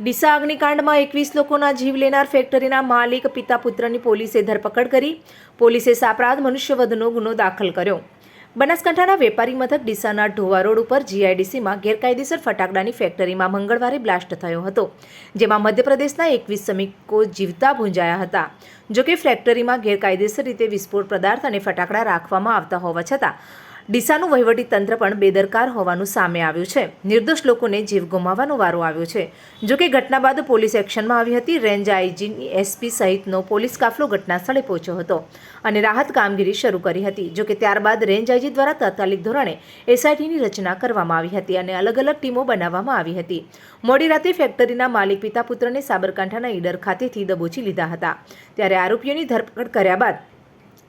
ડીસા અગ્નિકાંડમાં એકવીસ લોકોના જીવ લેનાર ફેક્ટરીના માલિક, પિતા પુત્રની પોલીસે ધરપકડ કરી. પોલીસે સાપરાધ મનુષ્યવધનો ગુનો દાખલ કર્યો. બનાસકાંઠાના વેપારી મથક ડીસાના ઢોવા રોડ ઉપર જીઆઈડીસીમાં ગેરકાયદેસર ફટાકડાની ફેક્ટરીમાં મંગળવારે બ્લાસ્ટ થયો હતો, જેમાં મધ્યપ્રદેશના એકવીસ શ્રમિકો જીવતા ભૂંજાયા હતા. જોકે ફેક્ટરીમાં ગેરકાયદેસર રીતે વિસ્ફોટ પદાર્થ અને ફટાકડા રાખવામાં આવતા હોવા છતાં ડીસાનું વહીવટી તંત્ર પણ બેદરકાર હોવાનું સામે આવ્યું છે. નિર્દોષ લોકોને જીવ ગુમાવવાનો વારો આવ્યો છે. જોકે ઘટના બાદ પોલીસ એક્શનમાં આવી હતી. રેન્જ આઈજી એસપી સહિતનો પોલીસ કાફલો ઘટના સ્થળે પહોંચ્યો હતો અને રાહત કામગીરી શરૂ કરી હતી. જોકે ત્યારબાદ રેન્જ આઈજી દ્વારા તાત્કાલિક ધોરણે એસઆઈટીની રચના કરવામાં આવી હતી અને અલગ અલગ ટીમો બનાવવામાં આવી હતી. મોડી રાતે ફેક્ટરીના માલિક પિતા પુત્રને સાબરકાંઠાના ઈડર ખાતેથી દબોચી લીધા હતા. ત્યારે આરોપીઓની ધરપકડ કર્યા બાદ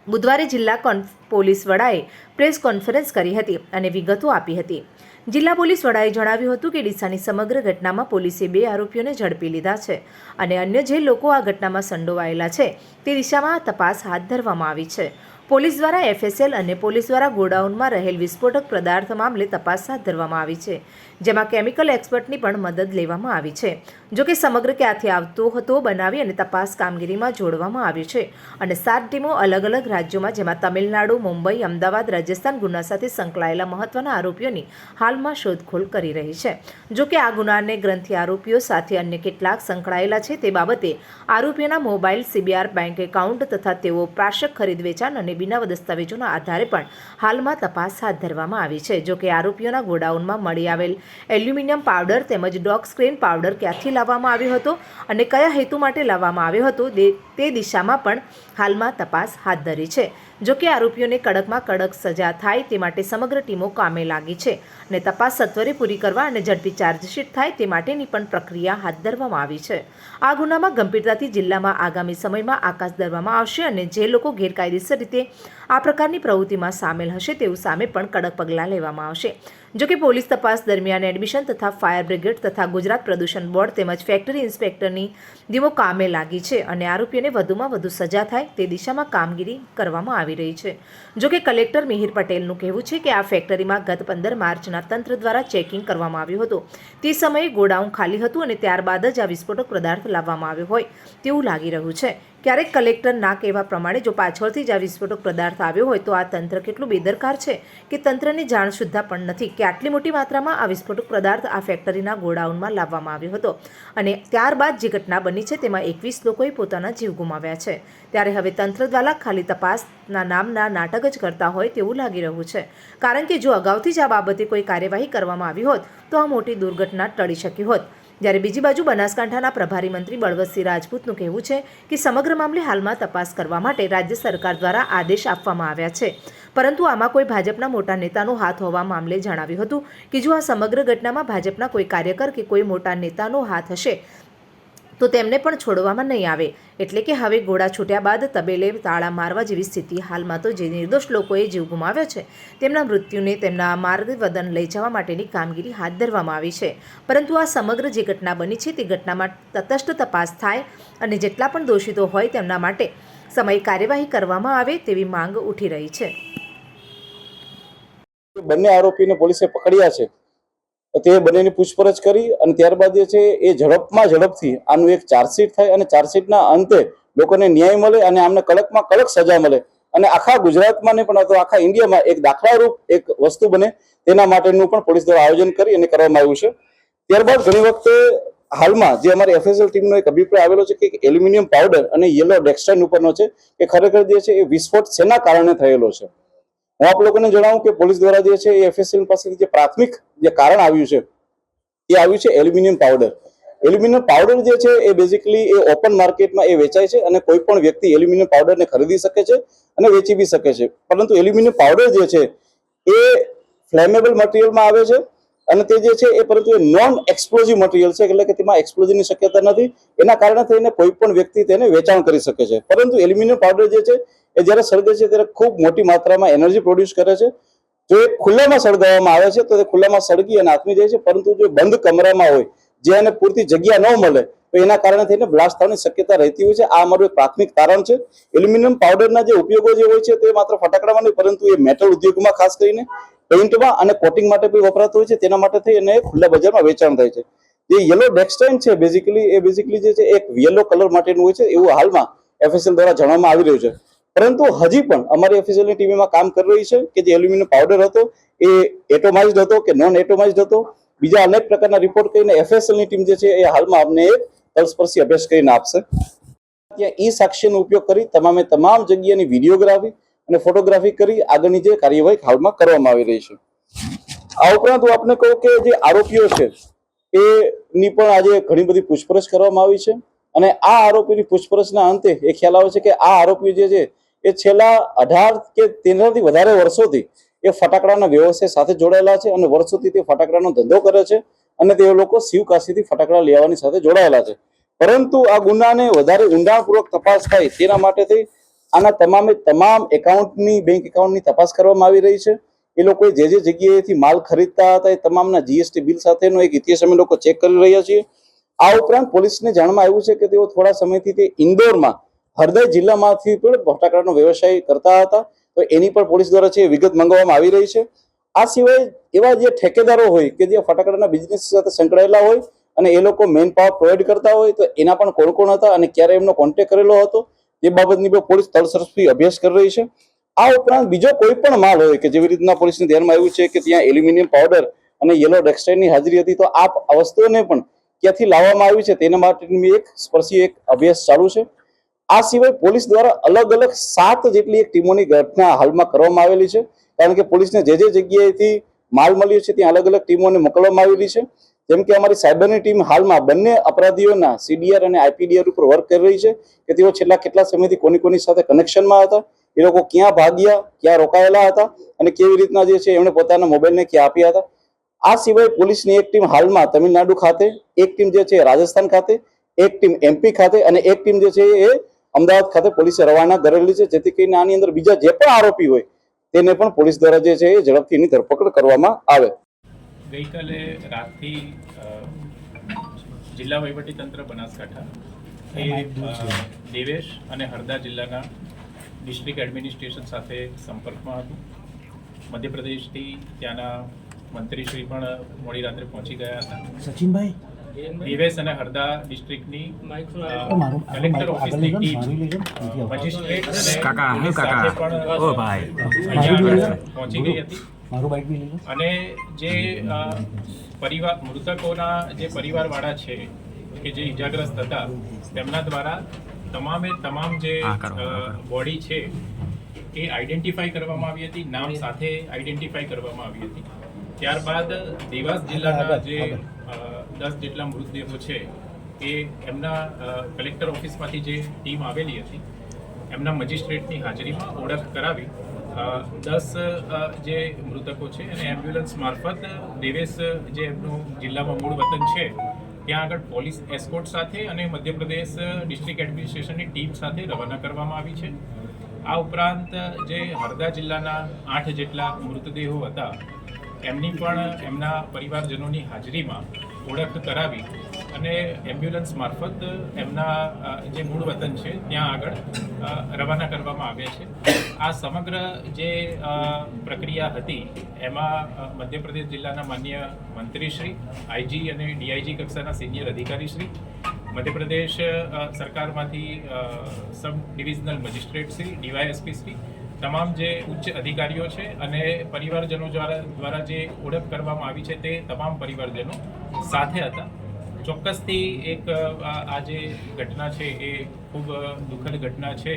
બુધવારે જિલ્લા પોલીસ વડાએ પ્રેસ કોન્ફરન્સ કરી હતી અને વિગતો આપી હતી. જિલ્લા પોલીસ વડાએ જણાવ્યું હતું કે ડીસાની સમગ્ર ઘટનામાં પોલીસે બે આરોપીઓને ઝડપી લીધા છે અને અન્ય જે લોકો આ ઘટનામાં સંડોવાયેલા છે, તે દિશામાં તપાસ હાથ ધરવામાં આવી છે. પોલીસ દ્વારા એફએસએલ અને પોલીસ દ્વારા ગોડાઉનમાં રહેલ વિસ્ફોટક પદાર્થ મામલે તપાસ હાથ ધરવામાં આવી છે, જેમાં કેમિકલ એક્સપર્ટની પણ મદદ લેવામાં આવી છે. જોકે સમગ્ર ક્યાંથી આવતો હતો બનાવી અને તપાસ કામગીરીમાં જોડવામાં આવ્યું છે અને સાત ટીમો અલગ અલગ રાજ્યોમાં, જેમાં તમિલનાડુ, મુંબઈ, અમદાવાદ, રાજસ્થાન, ગુના સાથે સંકળાયેલા મહત્વના આરોપીઓની હાલમાં શોધખોળ કરી રહી છે. જોકે આ ગુનાને ગ્રંથિ આરોપીઓ સાથે અન્ય કેટલાક સંકળાયેલા છે, તે બાબતે આરોપીઓના મોબાઈલ, સીબીઆર બેંક એકાઉન્ટ તથા તેઓ પ્રાશક ખરીદ વેચાણ અને બિના દસ્તાવેજોના આધારે પણ હાલમાં તપાસ હાથ ધરવામાં આવી છે. જોકે આરોપીઓના ગોડાઉનમાં મળી આવેલ એલ્યુમિનિયમ પાવડર તેમજ ડોગ સ્ક્રીન પાવડર ક્યાંથી લાવવામાં આવ્યો હતો અને કયા હેતુ માટે લાવવામાં આવ્યો હતો તે દિશામાં પણ હાલમાં તપાસ હાથ ધરી છે. જોકે આરોપીઓને કડકમાં કડક સજા થાય તે માટે સમગ્ર ટીમો કામે લાગી છે અને તપાસ સત્વરે પૂરી કરવા અને ઝડપી ચાર્જશીટ થાય તે માટેની પણ પ્રક્રિયા હાથ ધરવામાં આવી છે. આ ગુનામાં ગંભીરતાથી જિલ્લામાં આગામી સમયમાં આકાશ ધરવામાં આવશે અને જે લોકો ગેરકાયદેસર રીતે આ પ્રકારની પ્રવૃત્તિમાં સામેલ હશે તેવું સામે પણ કડક પગલાં લેવામાં આવશે. જોકે પોલીસ તપાસ દરમિયાન એડમિશન તથા ફાયર બ્રિગેડ તથા ગુજરાત પ્રદૂષણ બોર્ડ તેમજ ફેક્ટરી ઇન્સ્પેક્ટરની ટીમો કામે લાગી છે અને આરોપીઓને વધુમાં વધુ સજા થાય તે દિશામાં કામગીરી કરવામાં આવી રહી છે. જોકે કલેક્ટર મિહિર પટેલનું કહેવું છે કે આ ફેક્ટરીમાં ગત પંદર માર્ચના તંત્ર દ્વારા ચેકિંગ કરવામાં આવ્યું હતું. તે સમયે ગોડાઉન ખાલી હતું અને ત્યારબાદ જ આ વિસ્ફોટક પદાર્થ લાવવામાં આવ્યો હોય તેવું લાગી રહ્યું છે. ક્યારેક કલેક્ટર ના કહેવા પ્રમાણે જો પાછળથી જ આ વિસ્ફોટક પદાર્થ આવ્યો હોય તો આ તંત્ર કેટલું બેદરકાર છે કે તંત્રની જાણ સુદ્ધા પણ નથી કે આટલી મોટી માત્રામાં આ વિસ્ફોટક પદાર્થ આ ફેક્ટરીના ગોડાઉનમાં લાવવામાં આવ્યો હતો. અને ત્યારબાદ જે ઘટના બની છે તેમાં એકવીસ લોકોએ પોતાના જીવ ગુમાવ્યા છે. ત્યારે હવે તંત્ર દ્વારા ખાલી તપાસના નામના નાટક જ કરતા હોય તેવું લાગી રહ્યું છે. કારણ કે જો અગાઉથી જ આ બાબતે કોઈ કાર્યવાહી કરવામાં આવી હોત તો આ મોટી દુર્ઘટના ટળી શકી હોત. જ્યારે બીજી બાજુ બનાસકાંઠાના પ્રભારી મંત્રી બળવતસિંહ રાજપૂતનું કહેવું છે કે સમગ્ર મામલે હાલમાં તપાસ કરવા માટે રાજ્ય સરકાર દ્વારા આદેશ આપવામાં આવ્યા છે. પરંતુ આમાં કોઈ ભાજપના મોટા નેતાનો હાથ હોવા મામલે જણાવ્યું હતું કે જો આ સમગ્ર ઘટનામાં ભાજપના કોઈ કાર્યકર કે કોઈ મોટા નેતાનો હાથ હશે તો તેમને પણ છોડવામાં નહીં આવે. એટલે કે હવે ઘોડા છૂટ્યા બાદ તબેલે તાળા મારવા જેવી સ્થિતિ હાલમાં તો જે નિર્દોષ લોકોએ જીવ ગુમાવ્યો છે, તેમના મૃત્યુને તેમના માર્ગવદન લઈ જવા માટેની કામગીરી હાથ ધરવામાં આવી છે. પરંતુ આ સમગ્ર જે ઘટના બની છે, તે ઘટનામાં તટસ્થ તપાસ થાય અને જેટલા પણ દોષિતો હોય તેમના માટે સમય કાર્યવાહી કરવામાં આવે તેવી માંગ ઉઠી રહી છે. બંને આરોપીને પોલીસે પકડ્યા છે. તે બંનેની પૂછપરછ કરી અને ત્યારબાદ જે છે એ ઝડપમાં ઝડપથી આનું એક ચાર્જશીટ થાય અને ચાર્જશીટના અંતે લોકોને ન્યાય મળે અને આમને કડકમાં કડક સજા મળે. અને આખા ગુજરાતમાં ને પણ અથવા આખા ઇન્ડિયામાં એક દાખલારૂપ એક વસ્તુ બને તેના માટેનું પણ પોલીસ દ્વારા આયોજન કરી અને કરવામાં આવ્યું છે. ત્યારબાદ ઘણી વખતે હાલમાં જે અમારી એફએસએલ ટીમનો એક અભિપ્રાય આવેલો છે કે એલ્યુમિનિયમ પાવડર અને યલો ડેક્સ્ટાઇન ઉપરનો છે કે ખરેખર જે છે એ વિસ્ફોટ શેના કારણે થયેલો છે? હું આપ લોકોને જણાવું કે પોલીસ દ્વારા જે છે એ એફએસએલ પાસેથી જે પ્રાથમિક જે કારણ આવ્યું છે, એ આવ્યું છે એલ્યુમિનિયમ પાવડર. એલ્યુમિનિયમ પાવડર જે છે એ બેઝિકલી એ ઓપન માર્કેટમાં એ વેચાય છે અને કોઈ પણ વ્યક્તિ એલ્યુમિનિયમ પાવડરને ખરીદી શકે છે અને વેચી બી શકે છે. પરંતુ એલ્યુમિનિયમ પાવડર જે છે એ ફ્લેમેબલ મટીરિયલમાં આવે છે અને તે જે છે એ પરંતુ એ નોન એક્સપ્લોઝિવ મટીરિયલ છે, એટલે કે તેમાં એક્સપ્લોઝિવની શક્યતા નથી. એના કારણે થઈને કોઈ પણ વ્યક્તિ તેને વેચાણ કરી શકે છે. પરંતુ એલ્યુમિનિયમ પાવડર જે છે એ જ્યારે સળગે છે ત્યારે ખૂબ મોટી માત્રામાં એનર્જી પ્રોડ્યુસ કરે છે. જો એ ખુલ્લામાં સળગાવવામાં આવે છે, તો તે ખુલ્લામાં સળગી અને આથમી જાય છે, પરંતુ જો બંધ કમરામાં હોય, જે એને પૂરતી જગ્યા ન મળે, તો એના કારણે થઈને બ્લાસ્ટ થવાની શક્યતા રહેતી હોય છે. આ અમારું એક પ્રાથમિક કારણ છે. એલ્યુમિનિયમ પાવડરના જે ઉપયોગો જે હોય છે, તે માત્ર ફટાકડામાં નહીં, પરંતુ એ મેટલ ઉદ્યોગમાં ખાસ કરીને પેઇન્ટમાં અને કોટિંગ માટે બી વપરાતું હોય છે. તેના માટે થઈ અને ખુલ્લા બજારમાં વેચાણ થાય છે. જે યલો ડેક્સટાઇન છે બેઝિકલી એ બેઝિકલી જે છે, એક યલો કલર માટેનું હોય છે, એવું હાલમાં એફએસએલ દ્વારા જણાવવામાં આવી રહ્યું છે. પરંતુ હજી પણ અમારી એફએસએલની ટીમમાં કામ કરી રહી છે કે જે એલ્યુમિનિયમ પાવડર હતો એ એટોમાઇઝડ હતો કે નોન એટોમાઇઝડ હતો. બીજા અનેક પ્રકારના રિપોર્ટ કરીને એફએસએલની ટીમ જે છે એ હાલમાં અમને એક તલસ્પર્શી અભ્યાસ કરીને આપશે. ત્યાં ઈ સાક્ષ્યનો ઉપયોગ કરી તમામે તમામ જગ્યાની વિડીયોગ્રાફી અને ફોટોગ્રાફી કરી આગળની જે કાર્યવાહી હાલમાં કરવામાં આવી રહી છે. આ ઉપરાંત હું આપને કહું કે જે આરોપીઓ છે, એની પણ આજે ઘણી બધી પૂછપરછ કરવામાં આવી છે. અને આ આરોપીની પૂછપરછના અંતે એ ખ્યાલ આવે છે કે આ આરોપીઓ જે છે એ છેલ્લા અઢાર કે તેનાથી વધારે વર્ષોથી એ ફટાકડાના વ્યવસાય સાથે જોડાયેલા છે અને વર્ષોથી તે ફટાકડાનો ધંધો કરે છે અને તે લોકો શિવકાશીથી ફટાકડા લેવાની સાથે જોડાયેલા છે. પરંતુ આ ગુનાને વધારે ઊંડાણપૂર્વક તપાસ થાય તેના માટેથી આના તમામે તમામ એકાઉન્ટની, બેંક એકાઉન્ટની તપાસ કરવામાં આવી રહી છે. એ લોકોએ જે જે જગ્યાએથી માલ ખરીદતા હતા એ તમામના જીએસટી બિલ સાથેનો એક ઇતિહાસ અમે લોકો ચેક કરી રહ્યા છીએ. આ ઉપરાંત પોલીસને જાણમાં આવ્યું છે કે તેઓ થોડા સમયથી તે ઇન્દોરમાં હરદય જિલ્લામાંથી પણ ફટાકડાનો વ્યવસાય કરતા હતા. તો એની પણ પોલીસ દ્વારા છે વિગત મંગાવવામાં આવી રહી છે. આ સિવાય એવા જે ઠેકેદારો હોય કે જે ફટાકડાના બિઝનેસ સાથે સંકળાયેલા હોય અને એ લોકો મેન પાવર પ્રોવાઈડ કરતા હોય, તો એના પણ કોણ કોણ હતા અને ક્યારે એમનો કોન્ટેક કરેલો હતો, એ બાબતની પણ પોલીસ તળસરસથી અભ્યાસ કરી રહી છે. આ ઉપરાંત બીજો કોઈ પણ માલ હોય કે જેવી રીતના પોલીસને ધ્યાનમાં આવ્યું છે કે ત્યાં એલ્યુમિનિયમ પાવડર અને યલો ડેક્સટાઇનની હાજરી હતી, તો આ વસ્તુઓને પણ ક્યાંથી લાવવામાં આવી છે, તેના માટેની એક સ્પર્શી એક અભ્યાસ ચાલુ છે. આ સિવાય પોલીસ દ્વારા અલગ અલગ સાત જેટલી એક ટીમોની ઘટના હાલમાં કરવામાં આવેલી છે. કારણ કે પોલીસને જે જે જગ્યાએથી માલ મળ્યો છે, ત્યાં અલગ અલગ ટીમોને મોકલવામાં આવેલી છે. જેમ કે અમારી સાયબરની ટીમ હાલમાં બંને અપરાધીઓના સીડીઆર અને આઈપીડીઆર ઉપર વર્ક કરી રહી છે કે તેઓ છેલ્લા કેટલા સમયથી કોની કોની સાથે કનેક્શનમાં હતા, એ લોકો ક્યાં ભાગ્યા, ક્યાં રોકાયેલા હતા અને કેવી રીતના જે છે એમણે પોતાના મોબાઈલને ક્યાં આપ્યા હતા. આ સિવાય પોલીસની એક ટીમ હાલમાં તમિલનાડુ ખાતે, એક ટીમ જે છે રાજસ્થાન ખાતે, એક ટીમ એમપી ખાતે અને એક ટીમ જે છે એ અમદાવાદ ખાતે પોલીસે રવાના કરેલી છે જેથી કરીને આની અંદર બીજા જે પણ આરોપી હોય તેને પણ પોલીસ દ્વારા જે છે એ ઝડપથી એની ધરપકડ કરવામાં આવે. ગઈકાલે રાતથી જિલ્લા જિલ્લા વહીવટીતંત્ર બનાસકાંઠા એ દેવેશ અને હરદા જિલ્લાના ડિસ્ટ્રિક્ટ એડમિનિસ્ટ્રેશન સાથે સંપર્કમાં હતું. મધ્યપ્રદેશથી ત્યાંના મંત્રીશ્રી પણ મોડી રાત્રે પહોંચી ગયા હતા. સચિનભાઈ? દેવેશ અને હરદા ડિસ્ટ્રિક્ટની કલેક્ટર ઓફિસની ટીમ. મજિસ્ટ્રેટ કાકા, હું કાકા. પણ ઓ ભાઈ. પહોંચી ગઈ હતી મારું બાઇક બી લઈ અને જે પરિવાર મૃતકોના જે પરિવારવાળા છે કે જે ઈજાગ્રસ્ત હતા તેમના દ્વારા તમામે તમામ જે. બોડી છે એ આઈડેન્ટિફાઈ કરવામાં આવી હતી નામ સાથે આઈડેન્ટિફાઈ કરવામાં આવી હતી ત્યારબાદ દેવાસ જિલ્લાના જે દસ જેટલા મૃતદેહો છે એ એમના કલેક્ટર ઓફિસમાંથી જે ટીમ આવેલી હતી, એમના મજિસ્ટ્રેટની હાજરીમાં ઓળખ કરાવી દસ જે મૃતકો છે અને એમ્બ્યુલન્સ મારફત દેવેશ, જે એમનું જિલ્લામાં મૂળ વતન છે, ત્યાં આગળ પોલીસ એસ્કોટ સાથે અને મધ્યપ્રદેશ ડિસ્ટ્રિક્ટ એડમિનિસ્ટ્રેશનની ટીમ સાથે રવાના કરવામાં આવી છે. આ ઉપરાંત જે હરદા જિલ્લાના આઠ જેટલા મૃતદેહો હતા, એમની પણ એમના પરિવારજનોની હાજરીમાં ઓળખ કરાવી અને એમ્બ્યુલન્સ મારફત એમના જે મૂળ વતન છે, ત્યાં આગળ રવાના કરવામાં આવ્યા છે. આ સમગ્ર જે પ્રક્રિયા હતી, એમાં મધ્યપ્રદેશ જિલ્લાના માન્ય મંત્રીશ્રી, આઈજી અને ડીઆઈજી કક્ષાના સિનિયર અધિકારીશ્રી, મધ્યપ્રદેશ સરકારમાંથી સબ ડિવિઝનલ મજિસ્ટ્રેટશ્રી ડીવાયએસપી શ્રી તમામ જે ઉચ્ચ અધિકારીઓ છે અને પરિવારજનો દ્વારા દ્વારા જે ઓળખ કરવામાં આવી છે તે તમામ પરિવારજનો સાથે હતા. ચોક્કસથી એક આ જે ઘટના છે એ ખૂબ દુઃખદ ઘટના છે.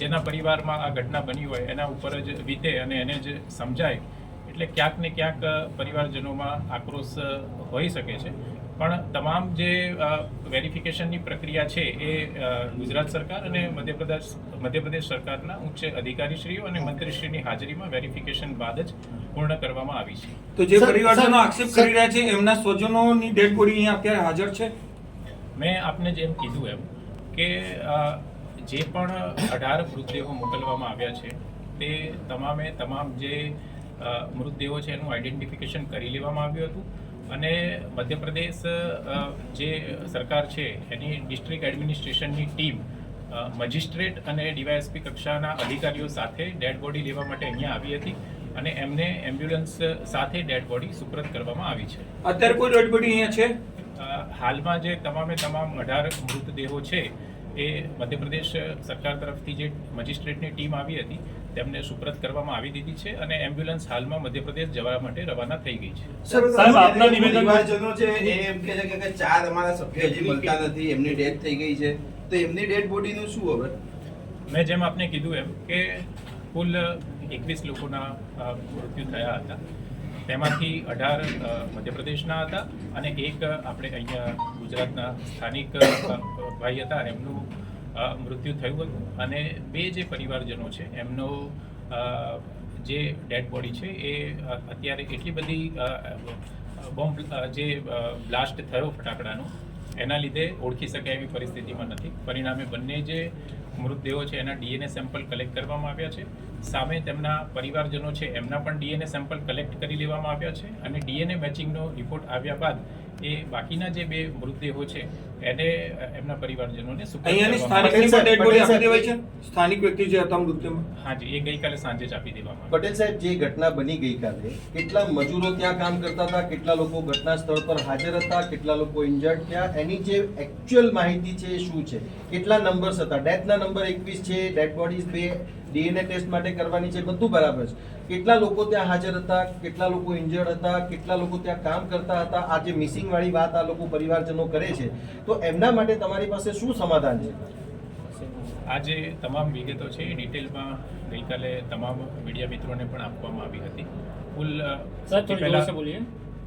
જેના પરિવારમાં આ ઘટના બની હોય, એના ઉપર જ વીતે અને એને જ સમજાય. એટલે ક્યાંક ને ક્યાંક પરિવારજનોમાં આક્રોશ હોઈ શકે છે. પણ તમામ જે વેરિફિકેશનની પ્રક્રિયા છે એ ગુજરાત સરકાર અને મધ્યપ્રદેશ મધ્યપ્રદેશ સરકારના ઉચ્ચ અધિકારીશ્રીઓ અને મંત્રીશ્રીની હાજરીમાં વેરિફિકેશન બાદ જ પૂર્ણ કરવામાં આવી છે. તો જે પરિવારજનો આક્ષેપ કરી રહ્યા છે એમના સ્વજનોની ડેડ બોડી અહીંયા અત્યારે હાજર છે? મેં આપને જેમ કીધું એમ કે જે પણ અઢાર મૃતદેહો મોકલવામાં આવ્યા છે તે તમામે તમામ જે મૃતદેહો છે એનું આઈડેન્ટિફિકેશન કરી લેવામાં આવ્યું હતું. અને મધ્યપ્રદેશ જે સરકાર છે એની ડિસ્ટ્રિક્ટ એડમિનિસ્ટ્રેશનની ટીમ મજિસ્ટ્રેટ અને ડીવાયએસપી કક્ષાના અધિકારીઓ સાથે ડેડ બોડી લેવા માટે અહીંયા આવી હતી અને એમને એમ્બ્યુલન્સ સાથે ડેડ બોડી સુપ્રત કરવામાં આવી છે. અત્યારે કોઈ ડેડ બોડી અહીંયા છે? હાલમાં જે તમામે તમામ અઢાર મૃતદેહો છે એ મધ્યપ્રદેશ સરકાર તરફથી જે મજિસ્ટ્રેટની ટીમ આવી હતી તેમને સુપ્રત કરવામાં આવી દીધી છે અને એમ્બ્યુલન્સ હાલમાં મધ્યપ્રદેશ જવા માટે રવાના થઈ ગઈ છે. સાહેબ આપના નિવેદન પરિવારજનો છે એ એમ કહે છે કે- કે ચાર અમારા સભ્યો હજી મળતા નથી એમની ડેથ થઈ ગઈ છે. તો એમની ડેડ બોડીનું શું હવે? મેં જેમ આપને કીધું એમ કે કુલ એકવીસ લોકોના મૃત્યુ થયા હતા. તેમાંથી અઢાર મધ્યપ્રદેશના હતા અને એક આપણે અહીંયા ગુજરાતના સ્થાનિક ભાઈ હતા એમનું મૃત્યુ થયું હતું. અને બે જે પરિવારજનો છે, એમનો જે ડેડ બોડી છે, એ અત્યારે એટલી બધી બોમ્બ જે બ્લાસ્ટ થયો ફટાકડાનો, એના લીધે ઓળખી શકાય એવી પરિસ્થિતિમાં નથી. પરિણામે બંને જે મૃતદેહો છે, એના ડીએનએ સેમ્પલ કલેક્ટ કરવામાં આવ્યા છે. સામે તેમના પરિવારજનો છે એમના પણ ડીએનએ સેમ્પલ કલેક્ટ કરી લેવામાં આવ્યા છે અને ડીએનએ મેચિંગનો રિપોર્ટ આવ્યા બાદ એ બાકીના જે બે મૃતદેહો છે એને એમના પરિવારજનોને સ્થાનિક વ્યક્તિ જે હતા મૃત્યુમાં? હાજી એ ગઈકાલે સાંજે જ આપી દેવામાં પટેલ સાહેબ જે ઘટના બની ગઈકાલે કેટલા મજૂરો ત્યાં કામ કરતા હતા કેટલા લોકો ઘટના સ્થળ પર હાજર હતા કેટલા લોકો ઇન્જર્ડ થયા એની જે એકચ્યુઅલ માહિતી છે એ શું છે? કેટલા નંબર્સ હતા? ડેથના નંબર એકવીસ છે ડેડ બોડીઝ બે ડીએનએ ટેસ્ટ માટે કરવાની છે બધું બરાબર છે. કેટલા લોકો ત્યાં હાજર હતા કેટલા લોકો ઇન્જર્ડ હતા કેટલા લોકો ત્યાં કામ કરતા હતા આ જે મિસિંગ વાળી વાત આ લોકો પરિવારજનો કરે છે તો એમના માટે તમારી પાસે શું સમાધાન છે? આ જે તમામ વિગતો છે એ ડિટેલમાં ગઈકાલે તમામ મીડિયા મિત્રોને પણ આપવામાં આવી હતી. કુલ સૌથી પહેલા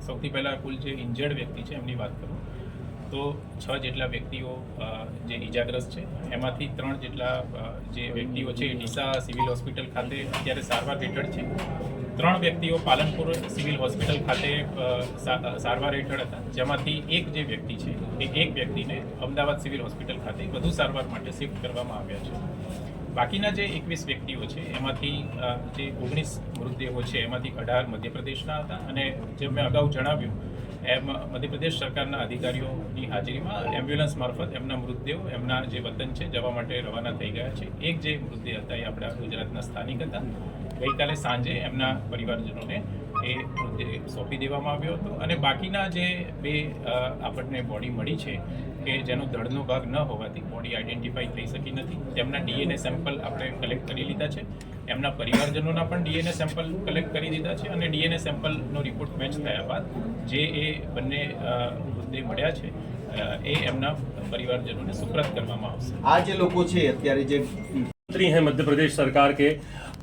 સૌથી પહેલા કુલ જે ઇન્જર્ડ વ્યક્તિ છે એમની વાત કરું. તો છ જેટલા વ્યક્તિઓ જે ઈજાગ્રસ્ત છે, એમાંથી ત્રણ જેટલા જે વ્યક્તિઓ છે એ ડીસા સિવિલ હોસ્પિટલ ખાતે અત્યારે સારવાર હેઠળ છે. ત્રણ વ્યક્તિઓ પાલનપુર સિવિલ હોસ્પિટલ ખાતે સારવાર હેઠળ હતા. જેમાંથી એક જે વ્યક્તિ છે, એ એક વ્યક્તિને અમદાવાદ સિવિલ હોસ્પિટલ ખાતે વધુ સારવાર માટે શિફ્ટ કરવામાં આવ્યા છે. બાકીના જે એકવીસ વ્યક્તિઓ છે, એમાંથી જે ઓગણીસ મૃતદેહો છે, એમાંથી અઢાર મધ્યપ્રદેશના હતા. અને જેમ મેં અગાઉ જણાવ્યું એમ મધ્યપ્રદેશ સરકારના અધિકારીઓની હાજરીમાં એમ્બ્યુલન્સ મારફત એમના મૃતદેહો, એમના જે વતન છે, જવા માટે રવાના થઈ ગયા છે. એક જે મૃતદેહ હતા એ આપણા ગુજરાતના સ્થાનિક હતા. ગઈકાલે સાંજે એમના પરિવારજનોને એ મૃતદેહ સોંપી દેવામાં આવ્યો હતો. અને બાકીના જે બે આપણને બોડી મળી છે કે જેનો ધડનો ભાગ ન હોવાથી બોડી આઈડેન્ટિફાઈ થઈ શકી નથી. તેમના ડીએનએ સેમ્પલ આપણે કલેક્ટ કરી લીધા છે. એમના પરિવારજનોના પણ ડીએનએ સેમ્પલ કલેક્ટ કરી દીધા છે અને ડીએનએ સેમ્પલનો રિપોર્ટ મેચ થયા બાદ જે એ બંને અ, મૃતદેહ મળ્યા છે અ, એ એમના પરિવારજનોને સુપ્રત કરવામાં આવશે આ જે લોકો છે અત્યારે જે मंत्री हैं मध्य प्रदेश सरकार के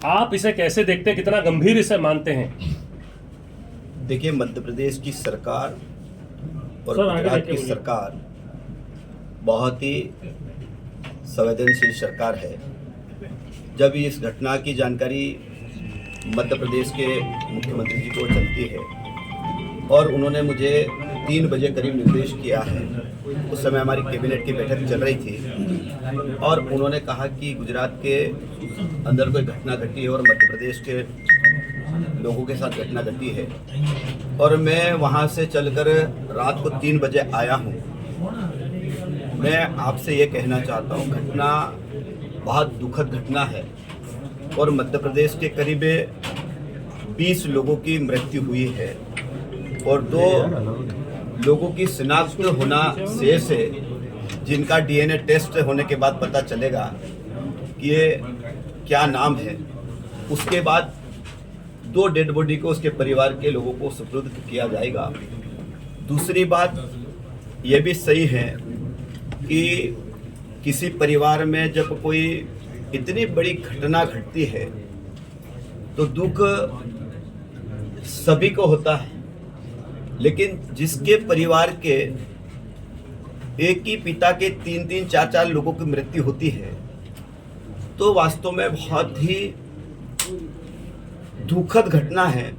आप इसे कैसे देखते हैं कितना गंभीर इसे मानते हैं देखिए मध्य प्रदेश की सरकार और सर, आगे गुजरात लेके की बोलिए। सरकार बहुत ही संवेदनशील सरकार है जब इस घटना की जानकारी मध्य प्रदेश के मुख्यमंत्री जी को चलती है और उन्होंने मुझे तीन बजे करीब निर्देश किया है, उस समय हमारी कैबिनेट की बैठक चल रही थी और उन्होंने कहा कि गुजरात के अंदर कोई घटना घटी है और मध्य प्रदेश के लोगों के साथ घटना घटी है और मैं वहाँ से चलकर रात को तीन बजे आया हूँ। मैं आपसे ये कहना चाहता हूँ, घटना बहुत दुखद घटना है और मध्य प्रदेश के करीब 20 लोगों की मृत्यु हुई है और दो लोगों की शिनाख्त होना शेष है, जिनका डीएनए टेस्ट होने के बाद पता चलेगा कि ये क्या नाम है। उसके बाद दो डेड बॉडी को उसके परिवार के लोगों को सुपुर्द किया जाएगा। दूसरी बात यह भी सही है कि किसी परिवार में जब कोई इतनी बड़ी घटना घटती है तो दुख सभी को होता है। लेकिन जिसके परिवार के एक ही पिता के तीन तीन चार चार लोगों की मृत्यु होती है तो वास्तव में बहुत ही दुखद घटना है।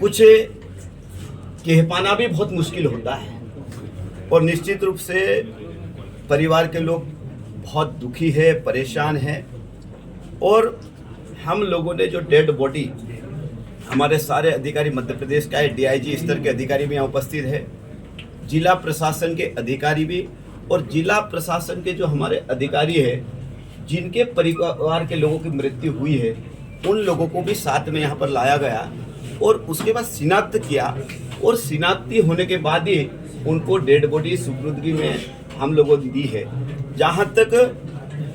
कुछ कह पाना भी बहुत मुश्किल होता है। और निश्चित रूप से परिवार के लोग बहुत दुखी है, परेशान है। और हम लोगों ने जो डेड बॉडी हमारे सारे अधिकारी, मध्य प्रदेश का डीआईजी स्तर के अधिकारी भी यहाँ उपस्थित है, जिला प्रशासन के अधिकारी भी और जिला प्रशासन के जो हमारे अधिकारी है, जिनके परिवार के लोगों की मृत्यु हुई है, उन लोगों को भी साथ में यहाँ पर लाया गया और उसके बाद शिनाख्त किया और शिनाख्ती होने के बाद ही उनको डेड बॉडी सुपुर्दगी में हम लोगों ने दी है। जहाँ तक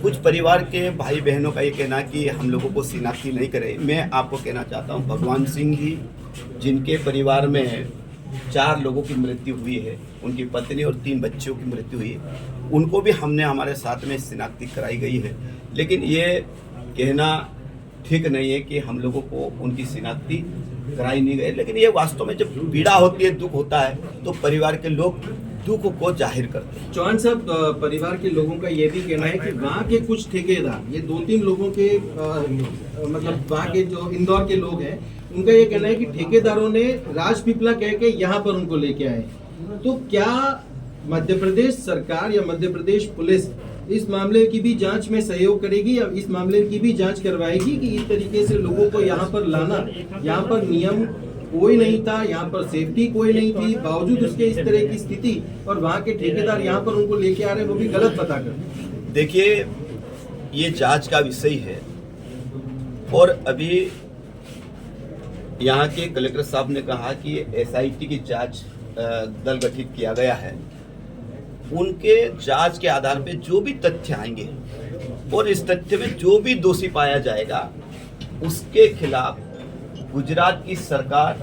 कुछ परिवार के भाई बहनों का ये कहना कि हम लोगों को शिनाख्ती नहीं करे, मैं आपको कहना चाहता हूँ, भगवान सिंह जी, जिनके परिवार में चार लोगों की मृत्यु हुई है, उनकी पत्नी और तीन बच्चों की मृत्यु हुई है, उनको भी हमने हमारे साथ में शिनाख्ती कराई गई है। लेकिन ये कहना ठीक नहीं है कि हम लोगों को उनकी शिनाख्ती कराई नहीं गई। लेकिन ये वास्तव में जब पीड़ा होती है, दुख होता है तो परिवार के लोग दुख को ज़ाहिर करते हैं। चौहान साहब परिवार के लोगों का ये भी कहना है कि वहाँ के कुछ ठेकेदार, ये दो तीन लोगों के मतलब वहाँ के जो इंदौर के लोग हैं, उनका ये कहना है कि ठेकेदारों ने राजपीपला कह के यहाँ पर उनको लेके आए तो क्या मध्य प्रदेश सरकार या मध्य प्रदेश पुलिस इस मामले की भी जाँच में सहयोग करेगी या इस मामले की भी जाँच करवाएगी कि इस तरीके से लोगों को यहाँ पर लाना, यहाँ पर नियम कोई नहीं था, यहाँ पर सेफ्टी कोई नहीं थी, बावजूद उसके इस तरह की स्थिति और वहाँ के ठेकेदार यहाँ पर उनको लेके आ रहे हैं, वो भी गलत बताकर देखिए, ये जाँच का विषय है और अभी यहाँ के कलेक्टर साहब ने कहा कि एसआईटी की जाँच दल गठित किया गया है। उनके जाँच के आधार पे जो भी तथ्य आएँगे और इस तथ्य में जो भी दोषी पाया जाएगा, उसके खिलाफ गुजरात की सरकार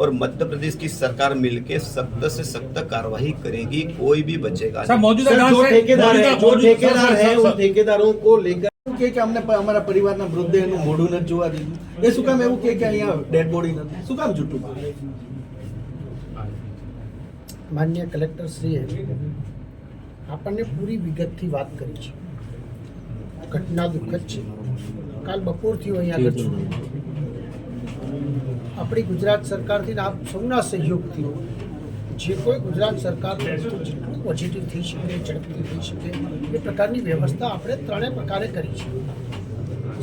और मध्य प्रदेश की सरकार मिलकर सख्त से सख्त कार्रवाई करेगी कोई भी बचेगा साहब नहीं। मौजूदा सर, जो डांस ठेकेदार है जो मौजूदा- ठेकेदार है सर, उन सर, ठेकेदारों को लेकर એવું કહે કે અમને પ- અમારા પરિવારના મૃતદેહનું મોઢું નથી જોવા દીધું એ શું કામ એવું કહે કે અહીંયા ડેડ બોડી નથી શું કામ જૂઠું બોલે? માન્ય કલેક્ટરશ્રીએ આપણને પૂરી વિગતથી વાત કરી છે ઘટના દુઃખદ છે કાલ બપોરથી હું અહીંયા આગળ છું આપણી ગુજરાત સરકારથી આપ સૌના સહયોગથી જે કોઈ ગુજરાત સરકાર જેટલું પોઝિટિવ થઈ શકે, ઝડપથી થઈ શકે, એ પ્રકારની વ્યવસ્થા આપણે ત્રણેય પ્રકારે કરી છે.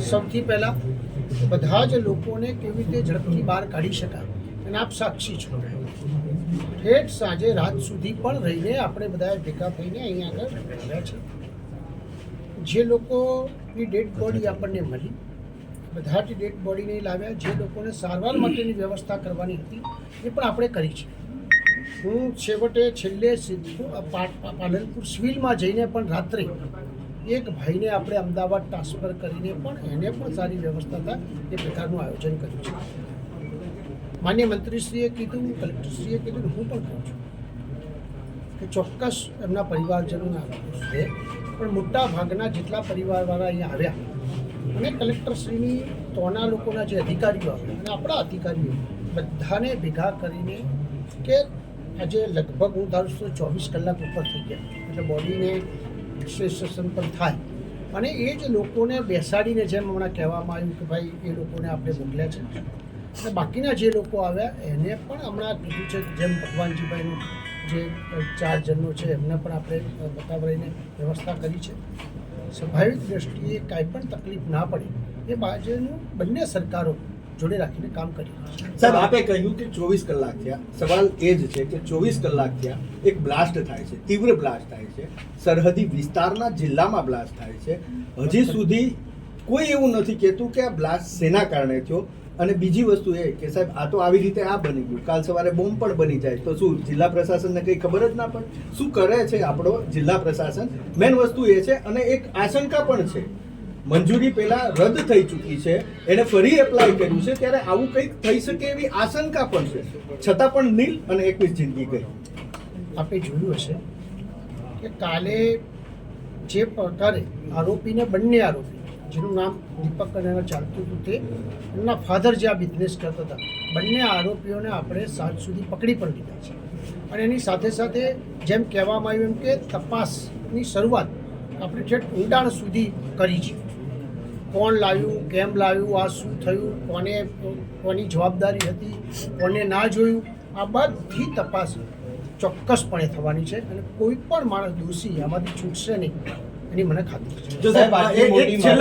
સૌથી પહેલાં બધા જ લોકોને કેવી રીતે ઝડપથી બહાર કાઢી શકાય અને આપ સાક્ષી છો. ઠેઠ સાંજે રાત સુધી પણ રહીને આપણે બધા ભેગા થઈને અહીંયા આગળ આવ્યા છે. જે લોકોની ડેડ બોડી આપણને મળી બધા જ ડેડ બોડીને લાવ્યા, જે લોકોને સારવાર માટેની વ્યવસ્થા કરવાની હતી, એ પણ આપણે કરી છે. હું છેવટે છેલ્લે પાલનપુર સિવિલમાં જઈને પણ રાત્રે એક ભાઈને આપણે અમદાવાદ ટ્રાન્સફર કરીને પણ એને પણ સારી વ્યવસ્થા થાય એ પ્રકારનું આયોજન કર્યું છે. માન્ય મંત્રીશ્રીએ કીધું, કલેક્ટરશ્રીએ કીધું હું પણ કહું છું કે ચોક્કસ એમના પરિવારજનોના છે, પણ મોટા ભાગના જેટલા પરિવારવાળા અહીંયા આવ્યા અને કલેક્ટરશ્રીની તોના લોકોના જે અધિકારીઓ આવ્યા અને આપણા અધિકારીઓ બધાને ભેગા કરીને કે આજે લગભગ હું ધારું છું ચોવીસ કલાક ઉપર થઈ ગયા. એટલે બોડીને વિશ્લેષણ પણ થાય. અને એ જ લોકોને બેસાડીને જેમ હમણાં કહેવામાં આવ્યું કે ભાઈ એ લોકોને આપણે મોકલ્યા છે. અને બાકીના જે લોકો આવ્યા એને પણ હમણાં કીધું છે જેમ ભગવાનજીભાઈનું જે ચાર જણનો છે એમને પણ આપણે બતાવડીને વ્યવસ્થા કરી છે. સ્વાભાવિક દ્રષ્ટિએ કાંઈ પણ તકલીફ ના પડે, એ બાજુનું બંને સરકારો જોડે રાખીને કામ કરી સાહેબ, આપે કહ્યું કે ચોવીસ કલાક થયા. સવાલ એ જ છે કે ચોવીસ કલાક થયા, એક બ્લાસ્ટ થાય છે, તીવ્ર બ્લાસ્ટ થાય છે. સરહદી વિસ્તારના જિલ્લામાં બ્લાસ્ટ થાય છે. હજી સુધી કોઈ એવું નથી કહેતું કે આ બ્લાસ્ટ શેના કારણે થયો? અને બીજી વસ્તુ એ કે સાહેબ, આ તો આવી રીતે આ બની ગયું. કાલ સવારે બોમ્બ પણ બની જાય. તો શું, જિલ્લા પ્રશાસનને કંઈ ખબર જ ના પડે? શું કરે છે આપણો જિલ્લા પ્રશાસન? મેન વસ્તુ એ છે અને એક આશંકા પણ છે. મંજૂરી પહેલા રદ થઈ ચૂકી છે. એને ફરી એપ્લાય કર્યું છે. ત્યારે આવું કંઈક થઈ શકે એવી આશંકા પણ છે. છતાં પણ નીલ અને એકવીસ જિંદગી ગઈ. આપણે જોયું હશે કે કાલે જે પ્રકારે આરોપીને બંને આરોપી. જેનું નામ દીપક અને એના ચાલતું હતું તે. એમના ફાધર જે આ બિઝનેસ કરતા હતા. બંને આરોપીઓને આપણે સાંજ સુધી પકડી પણ લીધા છે. અને એની સાથે સાથે જેમ કહેવામાં આવ્યું એમ કે તપાસની શરૂઆત આપણે છેક ઊંડાણ સુધી કરી છે. કોણ લાવ્યું કેમ લાવ્યું આ શું થયું કોને કોની જવાબદારી હતી કોને ના જોયું આ બધી તપાસ ચોક્કસપણે થવાની છે અને કોઈ પણ માણસ દોષી આમાંથી છૂટશે નહીં. એની મને ખાતરી છે.